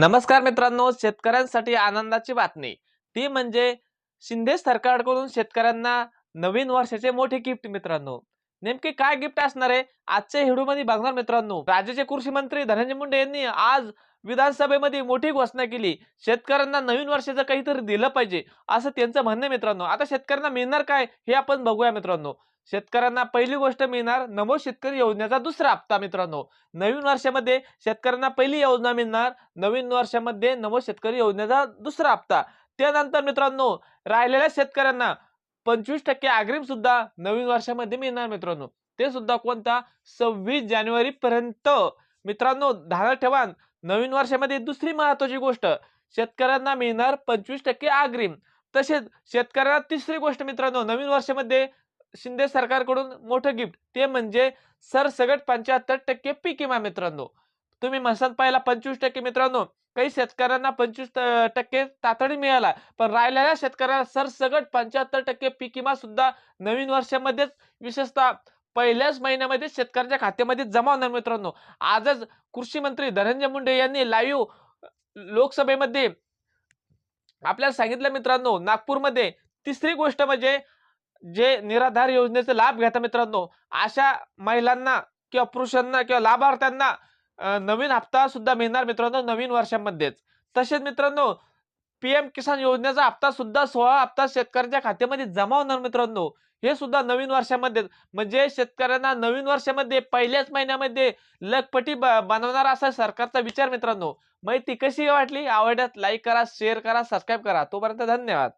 नमस्कार मित्रांनो शेतकऱ्यांसाठी आनंदाची बातमी. ती म्हणजे शिंदे सरकारकडून शेतकऱ्यांना नवीन वर्षाचे मोठे गिफ्ट मित्रांनो. नेमके काय गिफ्ट असणार आहे? आजच्या व्हिडिओमध्ये बघणार मित्रांनो. राज्याचे कृषी मंत्री धनंजय मुंडे यांनी आज विधानसभेमध्ये मोठी घोषणा केली. शेतकऱ्यांना नवीन वर्षाचं काहीतरी दिलं पाहिजे असं त्यांचं म्हणणं आहे मित्रांनो. आता शेतकऱ्यांना मिळणार काय हे आपण बघूया मित्रांनो. शेतकऱ्यांना पहिली गोष्ट मिळणार नमो शेतकरी योजनेचा दुसरा हप्ता मित्रांनो. नवीन वर्षामध्ये शेतकऱ्यांना पहिली योजना मिळणार नवीन वर्षामध्ये नमो शेतकरी योजनेचा दुसरा हप्ता. त्यानंतर मित्रांनो राहिलेल्या शेतकऱ्यांना पंचवीस टक्के अग्रिम सुद्धा नवीन वर्षामध्ये मिळणार मित्रांनो. ते सुद्धा कोणता? सव्वीस जानेवारी पर्यंत मित्रांनो ध्यानात ठेवान. नवीन वर्षामध्ये दुसरी महत्वाची गोष्ट शेतकऱ्यांना मिळणार पंचवीस टक्के अग्रिम. तसेच शेतकऱ्यांना तिसरी गोष्ट मित्रांनो नवीन वर्षामध्ये शिंदे सरकारकडून मोठं गिफ्ट. ते म्हणजे सरसगट पंच्याहत्तर टक्के पीक विमा मित्रांनो. तुम्ही म्हणसाल पाहिला पंचवीस टक्के मित्रांनो काही शेतकऱ्यांना पंचवीस टक्के तातडी मिळाला पण राहिलेल्या शेतकऱ्यांना सरसगट पंच्याहत्तर टक्के पीक विमा सुद्धा नवीन वर्षामध्येच विशेषतः पहिल्याच महिन्यामध्ये शेतकऱ्यांच्या खात्यामध्ये जमा होणार मित्रांनो. आजच कृषी मंत्री धनंजय मुंडे यांनी लाईव्ह लोकसभेमध्ये आपल्याला सांगितलं मित्रांनो नागपूरमध्ये तिसरी गोष्ट म्हणजे जे निराधार योजनेचा लाभ घेता मित्रांनो अशा महिलांना किंवा पुरुषांना किंवा लाभार्थ्यांना नवीन हप्ता सुद्धा मिळणार मित्रांनो नवीन वर्षामध्येच. तसेच मित्रांनो पीएम किसान योजनेचा हप्ता सुद्धा सोळा हप्ता शेतकऱ्यांच्या खात्यामध्ये जमा होणार मित्रांनो. हे सुद्धा नवीन वर्षामध्ये म्हणजे शेतकऱ्यांना नवीन वर्षामध्ये पहिल्याच महिन्यामध्ये लखपटी ब- बनवणार असा सरकारचा विचार मित्रांनो. माहिती कशी वाटली? आवडल्यास लाईक करा शेअर करा सबस्क्राईब करा. तोपर्यंत धन्यवाद.